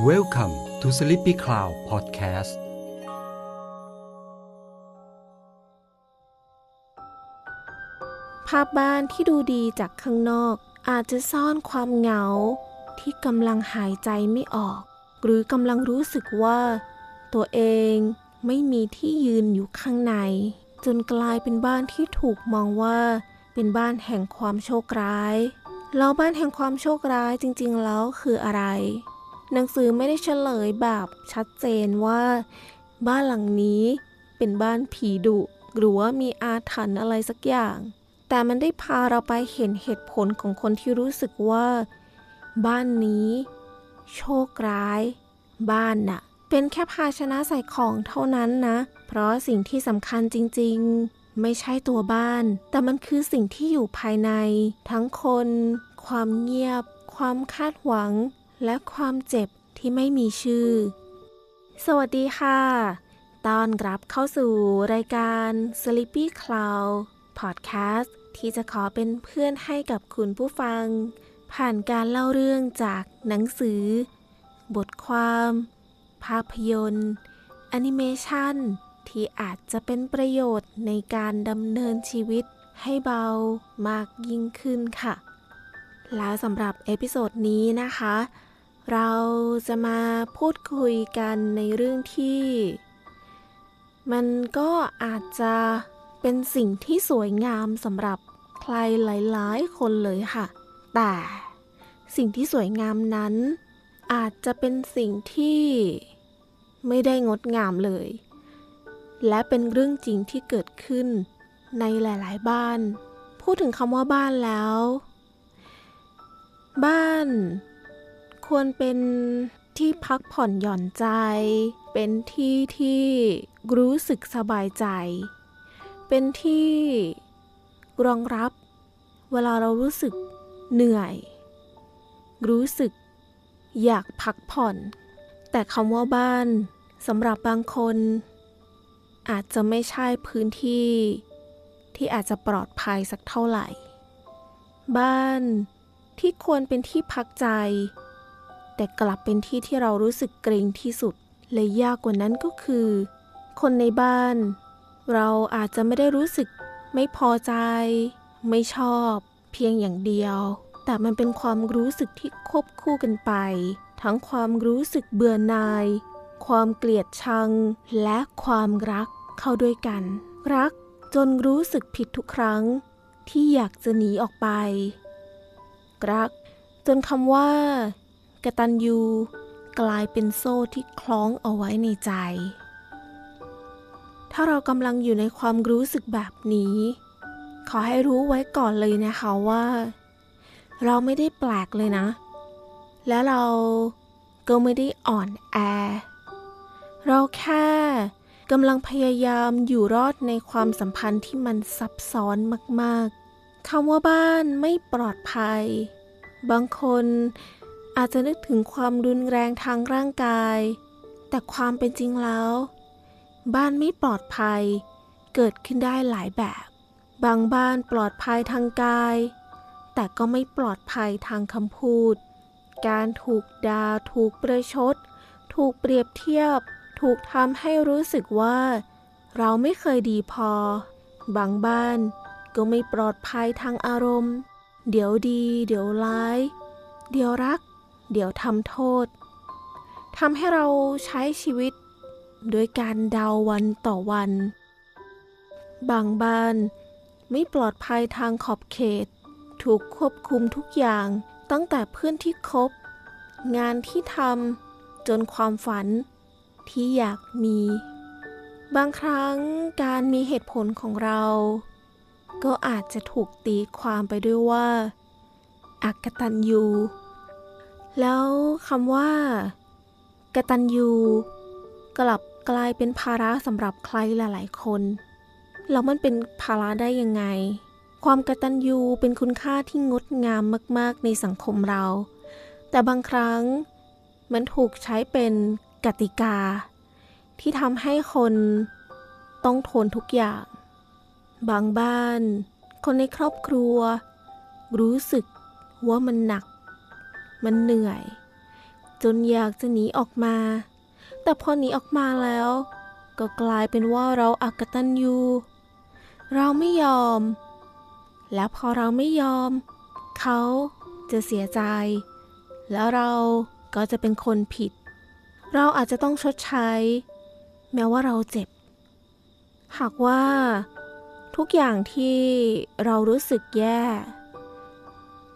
Welcome to Sleepy Cloud Podcast ภาพบ้านที่ดูดีจากข้างนอก อาจจะซ่อนความเหงา ที่กำลังหายใจไม่ออก หรือกำลังรู้สึกว่า ตัวเองไม่มีที่ยืนอยู่ข้างใน จนกลายเป็นบ้านที่ถูกมองว่า เป็นบ้านแห่งความโชคร้าย แล้วบ้านแห่งความโชคร้ายจริง ๆ แล้วคืออะไร หนังสือไม่ได้เฉลยแบบชัดเจนว่า บ้านหลังนี้เป็นบ้านผีดุหรือว่ามีอาถรรพ์อะไรสักอย่าง แต่มันได้พาเราไปเห็นเหตุผลของคนที่รู้สึกว่า บ้านนี้ โชคร้าย บ้านน่ะ เป็นแค่ภาชนะใส่ของเท่านั้นนะ เพราะสิ่งที่สำคัญจริง ๆ ไม่ใช่ตัวบ้าน แต่มันคือสิ่งที่อยู่ภายใน ทั้งคน ความเงียบ ความคาดหวัง และความเจ็บที่ไม่มีชื่อ สวัสดีค่ะตอนรับเข้าสู่รายการ Sleepy Cloud Podcast ที่จะขอเป็นเพื่อนให้กับคุณผู้ฟัง ผ่านการเล่าเรื่องจากหนังสือ บทความ ภาพยนตร์แอนิเมชันที่อาจจะเป็นประโยชน์ในการดำเนินชีวิตให้เบามากยิ่งขึ้นค่ะ และสำหรับเอพิโซดนี้นะคะ เราจะมาพูดคุยกันในเรื่องที่ มันก็อาจจะเป็นสิ่งที่สวยงามสำหรับใครหลาย ๆ คนเลยค่ะ แต่สิ่งที่สวยงามนั้น อาจจะเป็นสิ่งที่ไม่ได้งดงามเลย และเป็นเรื่องจริงที่เกิดขึ้นในหลาย ๆ บ้าน พูดถึงคำว่าบ้านแล้ว บ้าน ควรเป็นที่พักผ่อนหย่อนใจ เป็นที่ที่รู้สึกสบายใจ เป็นที่รองรับ เวลาเรารู้สึกเหนื่อย รู้สึกอยากพักผ่อน แต่คำว่าบ้านสำหรับบางคน อาจจะไม่ใช่พื้นที่ที่อาจจะปลอดภัยสักเท่าไหร่ บ้านที่ควรเป็นที่พักใจ แต่กลับเป็นที่ที่เรารู้สึกเกรงที่สุด และยากกว่านั้นก็คือ คนในบ้าน เราอาจจะไม่ได้รู้สึก ไม่พอใจ ไม่ชอบ เพียงอย่างเดียว แต่มันเป็นความรู้สึกที่ควบคู่กันไป ทั้งความรู้สึกเบื่อหน่าย ความเกลียดชัง และความรักเข้าด้วยกัน รักจนรู้สึกผิดทุกครั้ง ที่อยากจะหนีออกไป รัก จนคำว่า กตัญญูกลายเป็นโซ่ที่คล้องเอาไว้ในใจ ถ้าเรากำลังอยู่ในความรู้สึกแบบนี้ ขอให้รู้ไว้ก่อนเลยนะคะว่า เราไม่ได้แปลกเลยนะ และเราก็ไม่ได้อ่อนแอ เราแค่กำลังพยายามอยู่รอดในความสัมพันธ์ที่มันซับซ้อนมาก ๆคำว่าบ้านไม่ปลอดภัย บางคน อาจจะนึกถึงความรุนแรงทางร่างกาย แต่ความเป็นจริงแล้ว บ้านไม่ปลอดภัย เกิดขึ้นได้หลายแบบ บางบ้านปลอดภัยทางกาย แต่ก็ไม่ปลอดภัยทางคำพูด การถูกด่าถูกประชด ถูกเปรียบเทียบ ถูกทำให้รู้สึกว่า เราไม่เคยดีพอ บางบ้านก็ไม่ปลอดภัยทางอารมณ์ เดี๋ยวดี เดี๋ยวร้าย เดี๋ยวรัก เดี๋ยวทำโทษทำให้เราใช้ชีวิตโดยการเดาวันต่อวัน บางบ้านไม่ปลอดภัยทางขอบเขต ถูกควบคุมทุกอย่างตั้งแต่เพื่อนที่คบ งานที่ทำจนความฝันที่อยากมี บางครั้งการมีเหตุผลของเรา ก็อาจจะถูกตีความไปด้วยว่าอักตันยู แล้วคำว่ากตัญญูกลับกลายเป็นภาระสำหรับใครหลาย ๆ คน แล้วมันเป็นภาระได้ยังไง ความกตัญญูเป็นคุณค่าที่งดงามมาก ๆ ในสังคมเรา แต่บางครั้งมันถูกใช้เป็นกติกา ที่ทำให้คนต้องทนทุกอย่าง บางบ้าน คนในครอบครัว รู้สึกว่ามันหนัก มันเหนื่อย จนอยากจะหนีออกมา แต่พอหนีออกมาแล้ว ก็กลายเป็นว่าเราอากตันยูเราไม่ยอม แล้วพอเราไม่ยอม เขาจะเสียใจ แล้วเราก็จะเป็นคนผิด เราอาจจะต้องชดใช้ แม้ว่าเราเจ็บ หากว่า ทุกอย่างที่เรารู้สึกแย่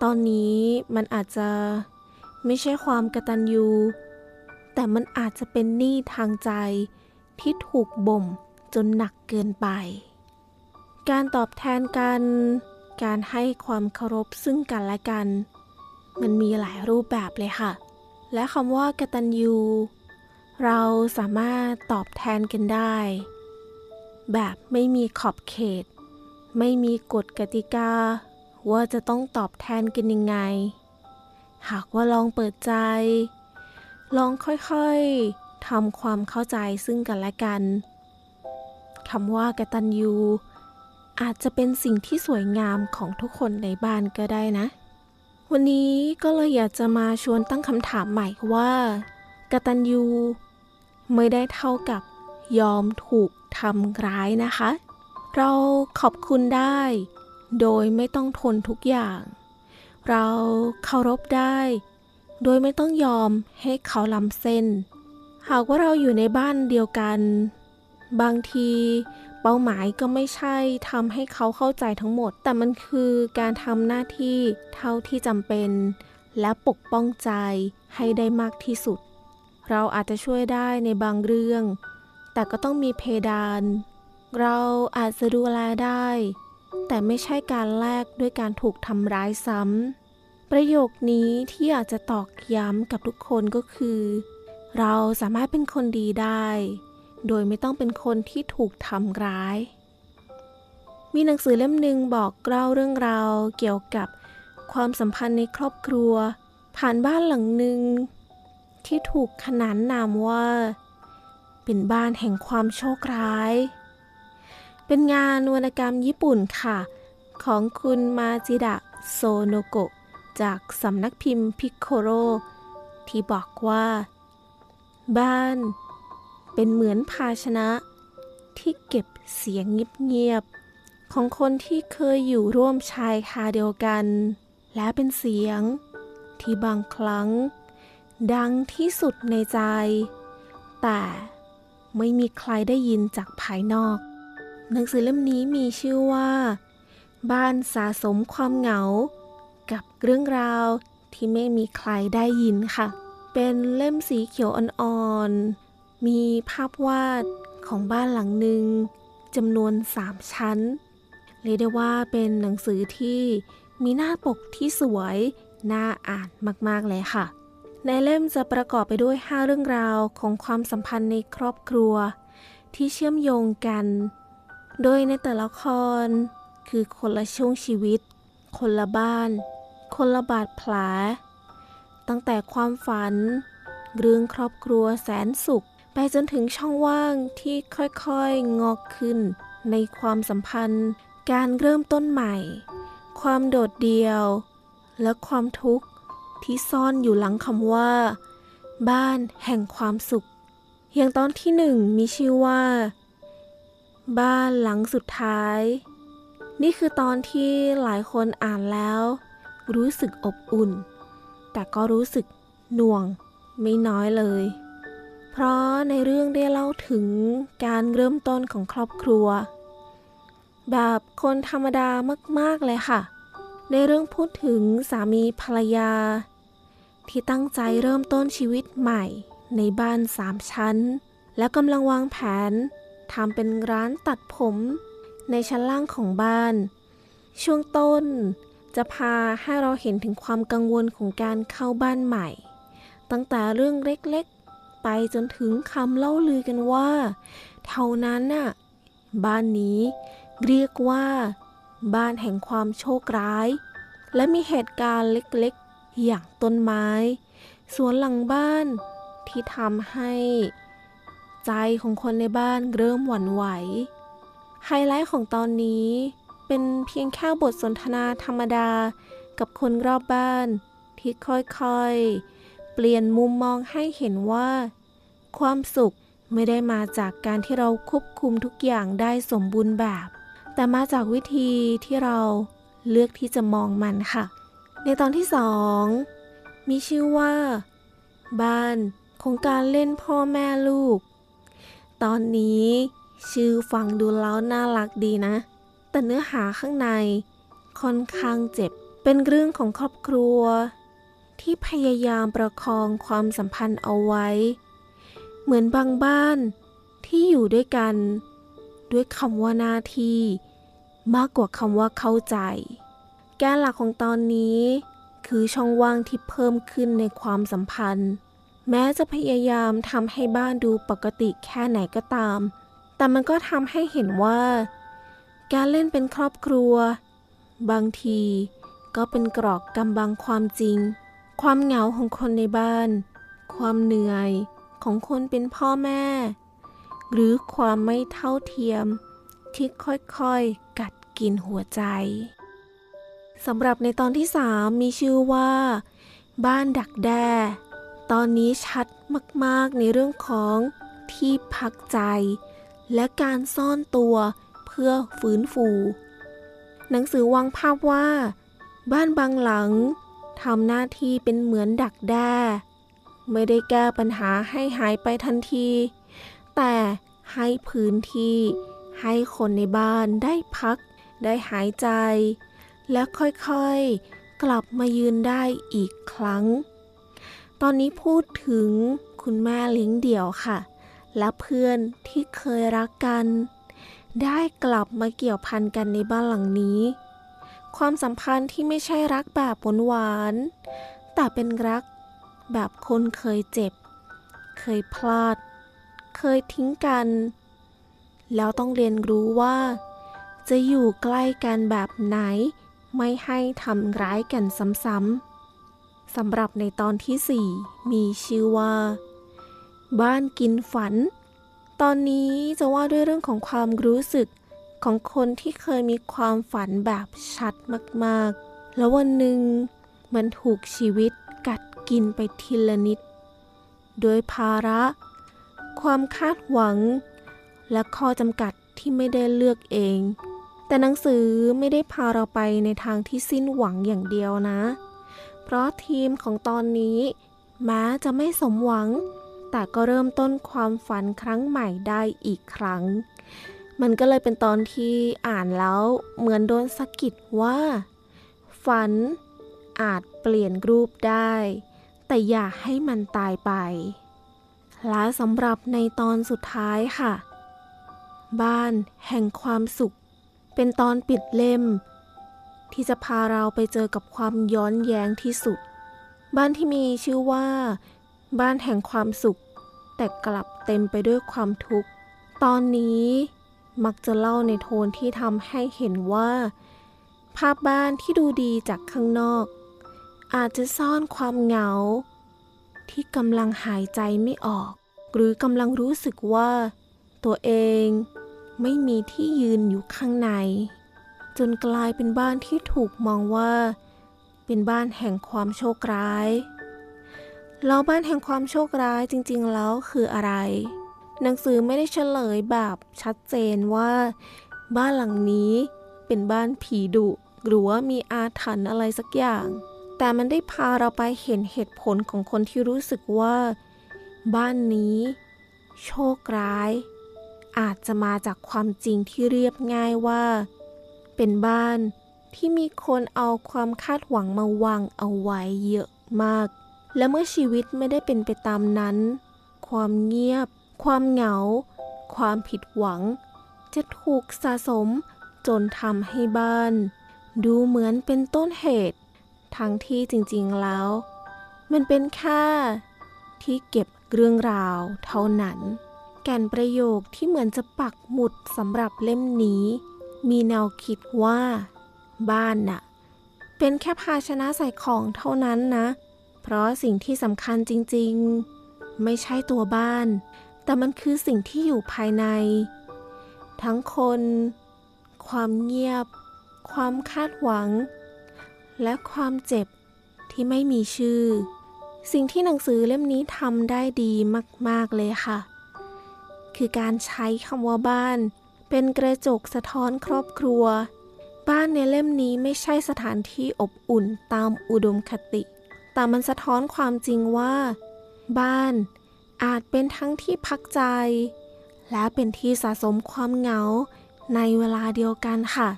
ตอนนี้มันอาจจะ ไม่ใช่ความกระตัญญูแต่มันอาจจะเป็นหนี้ทางใจที่ถูกบ่มจนหนักเกินไป การตอบแทนกัน การให้ความเคารพซึ่งกันและกัน มันมีหลายรูปแบบเลยค่ะ และคำว่ากตัญญูเราสามารถตอบแทนกันได้ แบบไม่มีขอบเขต ไม่มีกฎกติกา ว่าจะต้องตอบแทนกันยังไง หากว่าลองเปิดใจ ลองค่อยๆทำความเข้าใจซึ่งกันและกันคำว่ากตัญญูอาจจะเป็นสิ่งที่สวยงามของทุกคนในบ้านก็ได้นะ วันนี้ก็เลยอยากจะมาชวนตั้งคำถามใหม่ว่า กตัญญูไม่ได้เท่ากับยอมถูกทำร้ายนะคะ เราขอบคุณได้ โดยไม่ต้องทนทุกอย่าง เราเคารพได้ โดยไม่ต้องยอมให้เขาล้ำเส้น หากว่าเราอยู่ในบ้านเดียวกัน บางทีเป้าหมายก็ไม่ใช่ทำให้เขาเข้าใจทั้งหมด แต่มันคือการทำหน้าที่เท่าที่จำเป็น และปกป้องใจให้ได้มากที่สุด เราอาจจะช่วยได้ในบางเรื่อง แต่ก็ต้องมีเพดาน เราอาจจะดูแลได้ แต่ไม่ใช่การแลกด้วยการถูกทำร้ายซ้ำ ประโยคนี้ที่อยากจะตอกย้ำกับทุกคนก็คือ เราสามารถเป็นคนดีได้ โดยไม่ต้องเป็นคนที่ถูกทำร้าย มีหนังสือเล่มหนึ่งบอกเล่าเรื่องราวเกี่ยวกับความสัมพันธ์ในครอบครัว ผ่านบ้านหลังหนึ่งที่ถูกขนานนามว่า เป็นบ้านแห่งความโชคร้าย เป็นงานวรรณกรรมญี่ปุ่นค่ะ ของคุณมาจิดะโซโนโกะจากสำนักพิมพ์พิโคโร ที่บอกว่า บ้าน เป็นเหมือนภาชนะ ที่เก็บเสียงเงียบๆของคนที่เคยอยู่ร่วมชายคาเดียวกัน และเป็นเสียง ที่บางครั้ง ดังที่สุดในใจ แต่ไม่มีใครได้ยินจากภายนอก หนังสือเล่มนี้มีชื่อว่า บ้านสะสมความเหงา กับเรื่องราวที่ไม่มีใครได้ยินค่ะ เป็นเล่มสีเขียวอ่อนๆ มีภาพวาดของบ้านหลังหนึ่งจำนวนสามชั้น เรียกได้ว่าเป็นหนังสือที่มีหน้าปกที่สวย น่าอ่านมากๆเลยค่ะ ในเล่มจะประกอบไปด้วย 5 เรื่องราวของความสัมพันธ์ในครอบครัว ที่เชื่อมโยงกัน โดยในแต่ละคร คือคนละช่วงชีวิต คนละบ้าน คนละบาดแผลตั้งแต่ความฝัน เรื่องครอบครัวแสนสุข ไปจนถึงช่องว่างที่ค่อยๆ งอกขึ้น ในความสัมพันธ์ การเริ่มต้นใหม่ ความโดดเดี่ยว และความทุกข์ที่ซ่อนอยู่หลังคำว่า บ้านแห่งความสุข อย่างตอนที่หนึ่งมีชื่อว่า บ้านหลังสุดท้าย นี่คือตอนที่หลายคนอ่านแล้ว รู้สึกอบอุ่น แต่ก็รู้สึกหน่วงไม่น้อยเลย เพราะในเรื่องได้เล่าถึงการเริ่มต้นของครอบครัว แบบคนธรรมดามาก ๆ เลยค่ะ ในเรื่องพูดถึงสามีภรรยา ที่ตั้งใจเริ่มต้นชีวิตใหม่ในบ้านสามชั้น และกำลังวางแผน ทำเป็นร้านตัดผมในชั้นล่างของบ้าน ช่วงต้นจะพาให้เราเห็นถึงความกังวลของการเข้าบ้านใหม่ ตั้งแต่เรื่องเล็กๆ ไปจนถึงคำเล่าลือกันว่า เท่านั้นน่ะบ้านนี้เรียกว่า บ้านแห่งความโชคร้าย และมีเหตุการณ์เล็กๆ อย่างต้นไม้ สวนหลังบ้านที่ทำให้ ใจของคนในบ้านเริ่มหวั่นไหว ไฮไลท์ของตอนนี้เป็นเพียงแค่บทสนทนาธรรมดากับคนรอบบ้านที่ค่อยๆ เปลี่ยนมุมมองให้เห็นว่า ความสุขไม่ได้มาจากการที่เราควบคุมทุกอย่างได้สมบูรณ์แบบ แต่มาจากวิธีที่เราเลือกที่จะมองมันค่ะ ในตอนที่สองมีชื่อว่า บ้านของการเล่นพ่อแม่ลูก ตอนนี้ชื่อฟังดูแล้วน่ารักดีนะ แต่เนื้อหาข้างในค่อนข้างเจ็บ เป็นเรื่องของครอบครัว ที่พยายามประคองความสัมพันธ์เอาไว้ เหมือนบางบ้านที่อยู่ด้วยกัน ด้วยคำว่าหน้าที่มากกว่าคำว่าเข้าใจ แกนหลักของตอนนี้ คือช่องว่างที่เพิ่มขึ้นในความสัมพันธ์ แม้จะพยายามทำให้บ้านดูปกติแค่ไหนก็ตาม แต่มันก็ทำให้เห็นว่า การเล่นเป็นครอบครัว บางทีก็เป็นกรอกกำบังความจริง ความเหงาของคนในบ้าน ความเหนื่อยของคนเป็นพ่อแม่ หรือความไม่เท่าเทียม ที่ค่อยๆ กัดกินหัวใจสำหรับในตอนที่ 3 มีชื่อว่า บ้านดักแด้ ตอนนี้ชัดมากๆในเรื่องของที่พักใจ และการซ่อนตัวเพื่อฟื้นฟู หนังสือวางภาพว่า บ้านบางหลังทำหน้าที่เป็นเหมือนดักแด้ ไม่ได้แก้ปัญหาให้หายไปทันที แต่ให้พื้นที่ ให้คนในบ้านได้พัก ได้หายใจ และค่อยๆ กลับมายืนได้อีกครั้ง ตอนนี้พูดถึงคุณแม่เลี้ยงเดี่ยวค่ะ และเพื่อนที่เคยรักกัน ได้กลับมาเกี่ยวพันกันในบ้านหลังนี้ ความสัมพันธ์ที่ไม่ใช่รักแบบหวานๆแต่เป็นรักแบบคนเคยเจ็บ เคยพลาด เคยทิ้งกัน แล้วต้องเรียนรู้ว่า จะอยู่ใกล้กันแบบไหน ไม่ให้ทำร้ายกันซ้ำๆ สำหรับในตอนที่ 4 มีชื่อว่า บ้านกินฝัน ตอนนี้จะว่าด้วยเรื่องของความรู้สึกของคนที่เคยมีความฝันแบบชัดมากๆ แล้ววันหนึ่งมันถูกชีวิตกัดกินไปทีละนิด โดยภาระ ความคาดหวัง และข้อจำกัดที่ไม่ได้เลือกเอง แต่หนังสือไม่ได้พาเราไปในทางที่สิ้นหวังอย่างเดียวนะ เพราะทีมของตอนนี้แม้จะไม่สมหวัง แต่ก็เริ่มต้นความฝันครั้งใหม่ได้อีกครั้ง มันก็เลยเป็นตอนที่อ่านแล้วเหมือนโดนสะกิดว่า ฝันอาจเปลี่ยนรูปได้ แต่อย่าให้มันตายไป และสำหรับในตอนสุดท้ายค่ะ บ้านแห่งความสุข เป็นตอนปิดเล่ม ที่จะพาเราไปเจอกับความย้อนแย้งที่สุด บ้านที่มีชื่อว่า บ้านแห่งความสุข แต่กลับเต็มไปด้วยความทุกข์ ตอนนี้มักจะเล่าในโทนที่ทำให้เห็นว่า ภาพบ้านที่ดูดีจากข้างนอก อาจจะซ่อนความเหงา ที่กำลังหายใจไม่ออก หรือกำลังรู้สึกว่า ตัวเองไม่มีที่ยืนอยู่ข้างใน จนกลายเป็นบ้านที่ถูกมองว่า เป็นบ้านแห่งความโชคร้ายแล้วบ้านแห่งความโชคร้ายจริงๆแล้วคืออะไร หนังสือไม่ได้เฉลยแบบชัดเจนว่า บ้านหลังนี้เป็นบ้านผีดุหรือว่ามีอาถรรพ์อะไรสักอย่าง แต่มันได้พาเราไปเห็นเหตุผลของคนที่รู้สึกว่า บ้านนี้ โชคร้าย อาจจะมาจากความจริงที่เรียบง่ายว่า เป็นบ้านที่มีคนเอาความคาดหวังมาวางเอาไว้เยอะมาก และเมื่อชีวิตไม่ได้เป็นไปตามนั้น ความเงียบ ความเหงา ความผิดหวัง จะถูกสะสมจนทำให้บ้าน ดูเหมือนเป็นต้นเหตุ ทั้งที่จริงๆแล้ว มันเป็นแค่ที่เก็บเรื่องราวเท่านั้น แก่นประโยคที่เหมือนจะปักหมุดสำหรับเล่มนี้ มีแนวคิดว่าบ้านน่ะ เป็นแค่ภาชนะใส่ของเท่านั้นนะ เพราะสิ่งที่สำคัญจริงๆ ไม่ใช่ตัวบ้าน แต่มันคือสิ่งที่อยู่ภายใน ทั้งคน ความเงียบ ความคาดหวัง และความเจ็บที่ไม่มีชื่อ สิ่งที่หนังสือเล่มนี้ทำได้ดีมาก ๆ เลยค่ะ คือการใช้คำว่าบ้าน เป็นกระจกสะท้อนครอบครัว บ้านในเล่มนี้ไม่ใช่สถานที่อบอุ่นตามอุดมคติ แต่มันสะท้อนความจริงว่า บ้านอาจเป็นทั้งที่พักใจ และเป็นที่สะสมความเหงาในเวลาเดียวกันค่ะ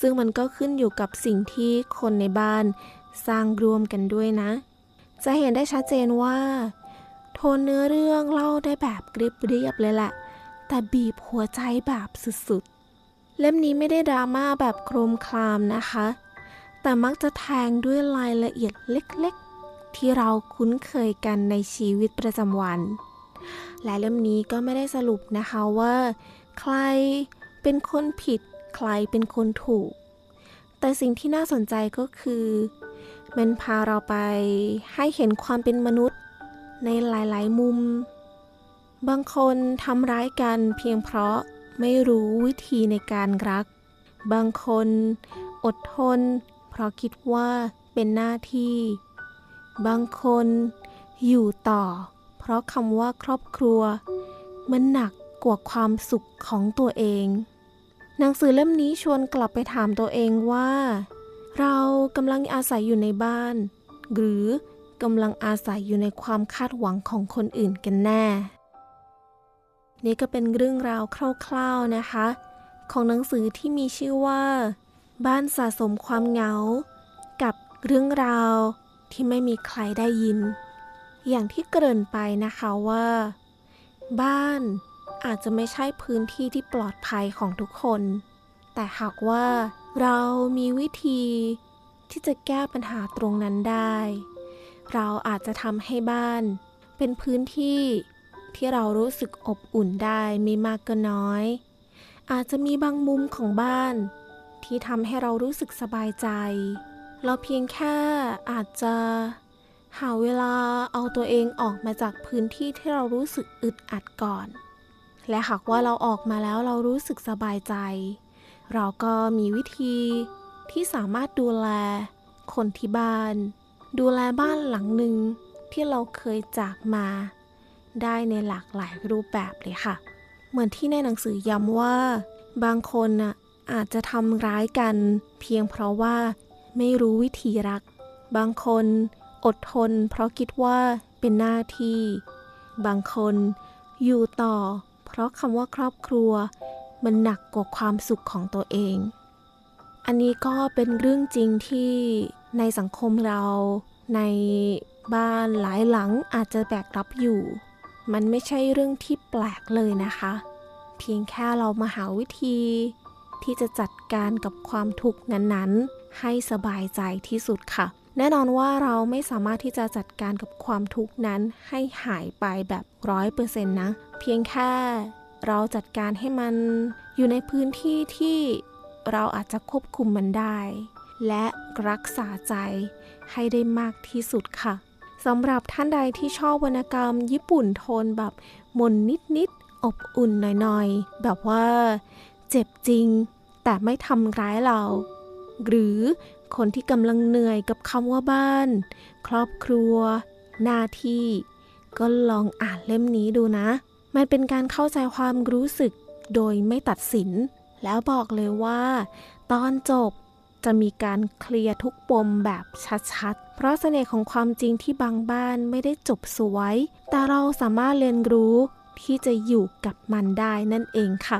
ซึ่งมันก็ขึ้นอยู่กับสิ่งที่คนในบ้านสร้างรวมกันด้วยนะ จะเห็นได้ชัดเจนว่า โทนเนื้อเรื่องเล่าได้แบบกริบเรียบเลยแหละ แต่บีบหัวใจแบบสุดๆ เล่มนี้ไม่ได้ดราม่าแบบโครมคลามนะคะ แต่มักจะแทงด้วยรายละเอียดเล็กๆ ที่เราคุ้นเคยกันในชีวิตประจำวัน และเล่มนี้ก็ไม่ได้สรุปนะคะว่า ใครเป็นคนผิด ใครเป็นคนถูก แต่สิ่งที่น่าสนใจก็คือ มันพาเราไปให้เห็นความเป็นมนุษย์ในหลายๆ มุม บางคนทำร้ายกันเพียงเพราะไม่รู้วิธีในการรัก บางคนอดทน เพราะคิดว่าเป็นหน้าที่ บางคนอยู่ต่อ เพราะคำว่าครอบครัว มันหนักกว่าความสุขของตัวเอง หนังสือเล่มนี้ชวนกลับไปถามตัวเองว่า เรากำลังอาศัยอยู่ในบ้าน หรือกำลังอาศัยอยู่ในความคาดหวังของคนอื่นกันแน่ นี่ก็เป็นเรื่องราวคร่าวๆนะคะ ของหนังสือที่มีชื่อว่า บ้านสะสมความเหงา กับเรื่องราวที่ไม่มีใครได้ยิน อย่างที่เกริ่นไปนะคะว่า บ้านอาจจะไม่ใช่พื้นที่ที่ปลอดภัยของทุกคน แต่หากว่าเรามีวิธีที่จะแก้ปัญหาตรงนั้นได้ เราอาจจะทำให้บ้านเป็นพื้นที่ ที่เรารู้สึกอบอุ่นได้ไม่มากก็น้อย อาจจะมีบางมุมของบ้าน ที่ทำให้เรารู้สึกสบายใจ เราเพียงแค่อาจจะ หาเวลาเอาตัวเองออกมาจากพื้นที่ที่เรารู้สึกอึดอัดก่อน และหากว่าเราออกมาแล้วเรารู้สึกสบายใจ เราก็มีวิธีที่สามารถดูแล คนที่บ้าน ดูแลบ้านหลังหนึ่งที่เราเคยจากมา ได้ในหลากหลายรูปแบบเลยค่ะ เหมือนที่ในหนังสือย้ำว่า บางคนน่ะอาจจะทำร้ายกัน เพียงเพราะว่าไม่รู้วิธีรัก บางคนอดทน เพราะคิดว่าเป็นหน้าที่ บางคนอยู่ต่อ เพราะคำว่าครอบครัว มันหนักกว่าความสุขของตัวเอง อันนี้ก็เป็นเรื่องจริงที่ในสังคมเราในบ้านหลายหลังอาจจะแบกรับอยู่ มันไม่ใช่เรื่องที่แปลกเลยนะคะ เพียงแค่เรามาหาวิธี ที่จะจัดการกับความทุกข์นั้นๆ ให้สบายใจที่สุดค่ะ แน่นอนว่าเราไม่สามารถที่จะจัดการกับความทุกข์นั้นให้หายไปแบบร้อยเปอร์เซ็นต์นะ เพียงแค่เราจัดการให้มันอยู่ในพื้นที่ที่เราอาจจะควบคุมมันได้ และรักษาใจให้ได้มากที่สุดค่ะ สำหรับท่านใดที่ชอบวรรณกรรม ญี่ปุ่นโทนแบบมนนิดๆอบอุ่นหน่อยๆ แบบว่า เจ็บจริง แต่ไม่ทำร้ายเรา หรือคนที่กำลังเหนื่อยกับคำว่าบ้าน ครอบครัว หน้าที่ ก็ลองอ่านเล่มนี้ดูนะ มันเป็นการเข้าใจความรู้สึกโดยไม่ตัดสิน แล้วบอกเลยว่า ตอนจบ จะมีการเคลียร์ทุกปมแบบชัดๆ เพราะเสน่ห์ของความจริงที่บางบ้านไม่ได้จบสวย แต่เราสามารถเรียนรู้ที่จะอยู่กับมันได้นั่นเองค่ะ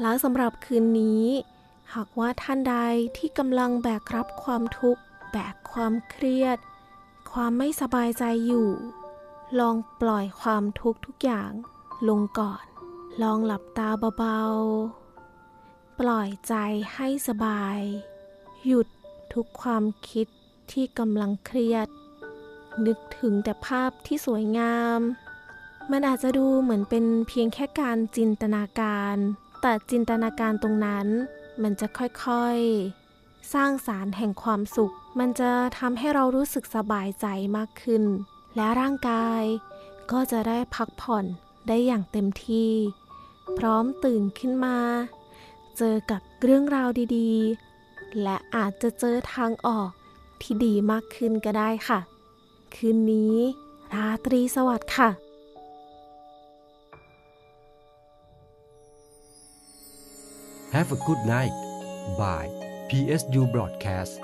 แล้วสำหรับคืนนี้ หากว่าท่านใดที่กำลังแบกรับความทุกข์ แบกความเครียด ความไม่สบายใจอยู่ ลองปล่อยความทุกข์ทุกอย่างลงก่อน ลองหลับตาเบาๆ ปล่อยใจให้สบาย หยุดทุกความคิดที่กำลังเครียด นึกถึงแต่ภาพที่สวยงาม มันอาจจะดูเหมือนเป็นเพียงแค่การจินตนาการ แต่จินตนาการตรงนั้น มันจะค่อยๆ สร้างสารแห่งความสุข มันจะทำให้เรารู้สึกสบายใจมากขึ้น และร่างกายก็จะได้พักผ่อนได้อย่างเต็มที่ พร้อมตื่นขึ้นมา เจอกับเรื่องราวดีๆ และอาจจะเจอทางออกที่ดีมากขึ้นก็ได้ค่ะ คืนนี้ ราตรีสวัสดิ์ค่ะ Have a good night by PSU Broadcast